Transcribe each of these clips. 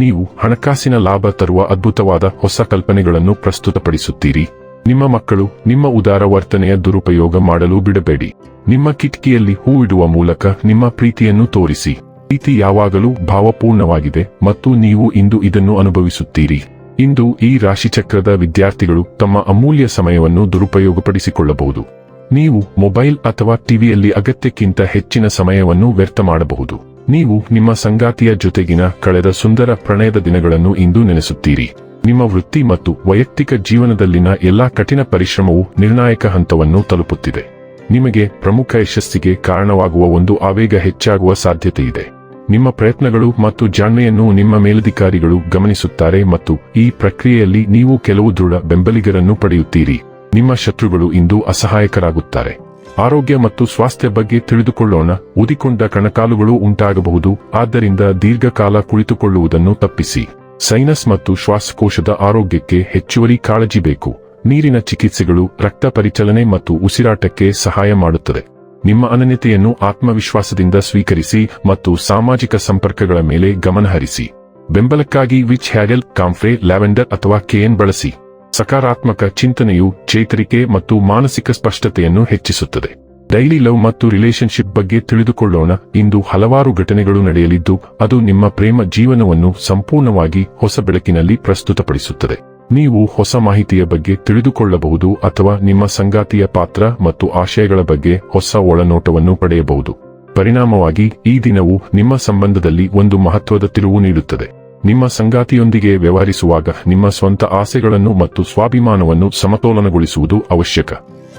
ನೀವು ಹಣಕಾಸಿನ ಲಾಭ ತರುವ ಅದ್ಭುತವಾದ ಹೊಸ ಕಲ್ಪನೆಗಳನ್ನು ಪ್ರಸ್ತುತಪಡಿಸುತ್ತೀರಿ. ನಿಮ್ಮ ಮಕ್ಕಳು ನಿಮ್ಮ ಉದಾರ ವರ್ತನೆಯ ದುರುಪಯೋಗ ಮಾಡಲು ಬಿಡಬೇಡಿ. ನಿಮ್ಮ ಕಿಟಕಿಯಲ್ಲಿ ಹೂವಿಡುವ ಮೂಲಕ ನಿಮ್ಮ ಪ್ರೀತಿಯನ್ನು ತೋರಿಸಿ. ಪ್ರೀತಿ ಯಾವಾಗಲೂ ಭಾವಪೂರ್ಣವಾಗಿದೆ ಮತ್ತು ನೀವು ಇಂದು ಇದನ್ನು ಅನುಭವಿಸುತ್ತೀರಿ. ಇಂದು ಈ ರಾಶಿಚಕ್ರದ ವಿದ್ಯಾರ್ಥಿಗಳು ತಮ್ಮ ಅಮೂಲ್ಯ ಸಮಯವನ್ನು ದುರುಪಯೋಗಪಡಿಸಿಕೊಳ್ಳಬಹುದು. ನೀವು ಮೊಬೈಲ್ ಅಥವಾ ಟಿವಿಯಲ್ಲಿ ಅಗತ್ಯಕ್ಕಿಂತ ಹೆಚ್ಚಿನ ಸಮಯವನ್ನು ವ್ಯರ್ಥ ಮಾಡಬಹುದು. ನೀವು ನಿಮ್ಮ ಸಂಗಾತಿಯ ಜೊತೆಗಿನ ಕಳೆದ ಸುಂದರ ಪ್ರಣಯದ ದಿನಗಳನ್ನು ಇಂದು ನೆನೆಸುತ್ತೀರಿ. ನಿಮ್ಮ ವೃತ್ತಿ ಮತ್ತು ವೈಯಕ್ತಿಕ ಜೀವನದಲ್ಲಿನ ಎಲ್ಲಾ ಕಠಿಣ ಪರಿಶ್ರಮವು ನಿರ್ಣಾಯಕ ಹಂತವನ್ನು ತಲುಪುತ್ತಿದೆ. ನಿಮಗೆ ಪ್ರಮುಖ ಯಶಸ್ಸಿಗೆ ಕಾರಣವಾಗುವ ಒಂದು ಆವೇಗ ಹೆಚ್ಚಾಗುವ ಸಾಧ್ಯತೆಯಿದೆ. ನಿಮ್ಮ ಪ್ರಯತ್ನಗಳು ಮತ್ತು ಜಾಣ್ಮೆಯನ್ನು ನಿಮ್ಮ ಮೇಲಧಿಕಾರಿಗಳು ಗಮನಿಸುತ್ತಾರೆ ಮತ್ತು ಈ ಪ್ರಕ್ರಿಯೆಯಲ್ಲಿ ನೀವು ಕೆಲವು ದೃಢ ಬೆಂಬಲಿಗರನ್ನು ಪಡೆಯುತ್ತೀರಿ. ನಿಮ್ಮ ಶತ್ರುಗಳು ಇಂದು ಅಸಹಾಯಕರಾಗುತ್ತಾರೆ. ಆರೋಗ್ಯ ಮತ್ತು ಸ್ವಾಸ್ಥ್ಯ ಬಗ್ಗೆ ತಿಳಿದುಕೊಳ್ಳೋಣ. ಉದಿಕೊಂಡ ಕಣಕಾಲುಗಳು ಉಂಟಾಗಬಹುದು. ಆದ್ದರಿಂದ ದೀರ್ಘಕಾಲ ಕುಳಿತುಕೊಳ್ಳುವುದನ್ನು ತಪ್ಪಿಸಿ. ಸೈನಸ್ ಮತ್ತು ಶ್ವಾಸಕೋಶದ ಆರೋಗ್ಯಕ್ಕೆ ಹೆಚ್ಚುವರಿ ಕಾಳಜಿ ಬೇಕು. ನೀರಿನ ಚಿಕಿತ್ಸೆಗಳು ರಕ್ತ ಪರಿಚಲನೆ ಮತ್ತು ಉಸಿರಾಟಕ್ಕೆ ಸಹಾಯ ಮಾಡುತ್ತದೆ. ನಿಮ್ಮ ಅನನ್ಯತೆಯನ್ನು ಆತ್ಮವಿಶ್ವಾಸದಿಂದ ಸ್ವೀಕರಿಸಿ ಮತ್ತು ಸಾಮಾಜಿಕ ಸಂಪರ್ಕಗಳ ಮೇಲೆ ಗಮನಹರಿಸಿ. ಬೆಂಬಲಕ್ಕಾಗಿ ವಿಚ್ ಹ್ಯಾಗಲ್, ಕಾಂಫ್ರೆ, ಲ್ಯಾವೆಂಡರ್ ಅಥವಾ ಕೆಎನ್ ಬಳಸಿ. ಸಕಾರಾತ್ಮಕ ಚಿಂತನೆಯು ಚೇತರಿಕೆ ಮತ್ತು ಮಾನಸಿಕ ಸ್ಪಷ್ಟತೆಯನ್ನು ಹೆಚ್ಚಿಸುತ್ತದೆ. ಡೈಲಿ ಲವ್ ಮತ್ತು ರಿಲೇಶನ್ಶಿಪ್ ಬಗ್ಗೆ ತಿಳಿದುಕೊಳ್ಳೋಣ. ಇಂದು ಹಲವಾರು ಘಟನೆಗಳು ನಡೆಯಲಿದ್ದು, ಅದು ನಿಮ್ಮ ಪ್ರೇಮ ಜೀವನವನ್ನು ಸಂಪೂರ್ಣವಾಗಿ ಹೊಸ ಬೆಳಕಿನಲ್ಲಿ ಪ್ರಸ್ತುತಪಡಿಸುತ್ತದೆ. ನೀವು ಹೊಸ ಮಾಹಿತಿಯ ಬಗ್ಗೆ ತಿಳಿದುಕೊಳ್ಳಬಹುದು ಅಥವಾ ನಿಮ್ಮ ಸಂಗಾತಿಯ ಪಾತ್ರ ಮತ್ತು ಆಶಯಗಳ ಬಗ್ಗೆ ಹೊಸ ಒಳನೋಟವನ್ನು ಪಡೆಯಬಹುದು. ಪರಿಣಾಮವಾಗಿ, ಈ ದಿನವು ನಿಮ್ಮ ಸಂಬಂಧದಲ್ಲಿ ಒಂದು ಮಹತ್ವದ ತಿರುವು ನೀಡುತ್ತದೆ. ನಿಮ್ಮ ಸಂಗಾತಿಯೊಂದಿಗೆ ವ್ಯವಹರಿಸುವಾಗ ನಿಮ್ಮ ಸ್ವಂತ ಆಸೆಗಳನ್ನು ಮತ್ತು ಸ್ವಾಭಿಮಾನವನ್ನು ಸಮತೋಲನಗೊಳಿಸುವುದು ಅವಶ್ಯಕ.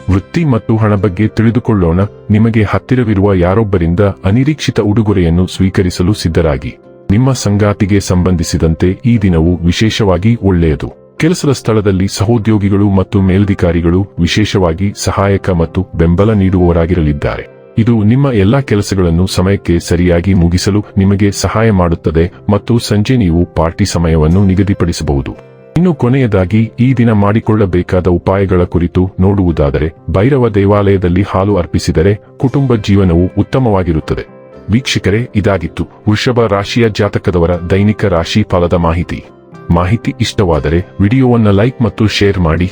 ವೃತ್ತಿ ಮತ್ತು ಹಣ ಬಗ್ಗೆ ತಿಳಿದುಕೊಳ್ಳೋಣ. ನಿಮಗೆ ಹತ್ತಿರವಿರುವ ಯಾರೊಬ್ಬರಿಂದ ಅನಿರೀಕ್ಷಿತ ಉಡುಗೊರೆಯನ್ನು ಸ್ವೀಕರಿಸಲು ಸಿದ್ಧರಾಗಿ. ನಿಮ್ಮ ಸಂಗಾತಿಗೆ ಸಂಬಂಧಿಸಿದಂತೆ ಈ ದಿನವು ವಿಶೇಷವಾಗಿ ಒಳ್ಳೆಯದು. ಕೆಲಸದ ಸ್ಥಳದಲ್ಲಿ ಸಹೋದ್ಯೋಗಿಗಳು ಮತ್ತು ಮೇಲಧಿಕಾರಿಗಳು ವಿಶೇಷವಾಗಿ ಸಹಾಯಕ ಮತ್ತು ಬೆಂಬಲ ನೀಡುವವರಾಗಿರಲಿದ್ದಾರೆ. ಇದು ನಿಮ್ಮ ಎಲ್ಲಾ ಕೆಲಸಗಳನ್ನು ಸಮಯಕ್ಕೆ ಸರಿಯಾಗಿ ಮುಗಿಸಲು ನಿಮಗೆ ಸಹಾಯ ಮಾಡುತ್ತದೆ ಮತ್ತು ಸಂಜೆ ನೀವು ಪಾರ್ಟಿ ಸಮಯವನ್ನು ನಿಗದಿಪಡಿಸಬಹುದು. ಇನ್ನು ಕೊನೆಯದಾಗಿ, ಈ ದಿನ ಮಾಡಿಕೊಳ್ಳಬೇಕಾದ ಉಪಾಯಗಳ ಕುರಿತು ನೋಡುವುದಾದರೆ, ಭೈರವ ದೇವಾಲಯದಲ್ಲಿ ಹಾಲು ಅರ್ಪಿಸಿದರೆ ಕುಟುಂಬ ಜೀವನವು ಉತ್ತಮವಾಗಿರುತ್ತದೆ. ವೀಕ್ಷಕರೇ, ಇದಾಗಿತ್ತು ವೃಷಭ ರಾಶಿಯ ಜಾತಕದವರ ದೈನಿಕ ರಾಶಿ ಫಲದ ಮಾಹಿತಿ. ಮಾಹಿತಿ ಇಷ್ಟವಾದರೆ ವಿಡಿಯೋವನ್ನು ಲೈಕ್ ಮತ್ತು ಶೇರ್ ಮಾಡಿ.